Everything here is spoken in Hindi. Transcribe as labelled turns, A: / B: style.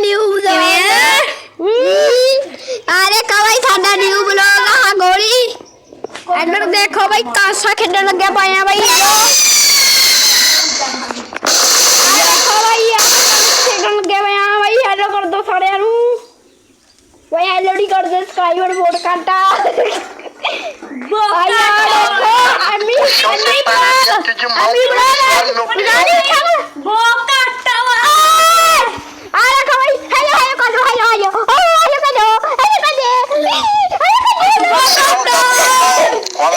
A: न्यू ब्लॉग हम्म। अरे का भाई साडा न्यू ब्लॉग आ गोरी।
B: इधर देखो। भाई कासा
A: खेलने लग गया पाया भाई। देखो। भाई खेलने लग गया पाया भाई। हेलो कर दो सारे यारू भाई हेलो ही कर दे सब्सक्राइबर बोर्ड काटा।
B: भाई देखो
A: अमी अमी
C: ब्रो अमी ब्रो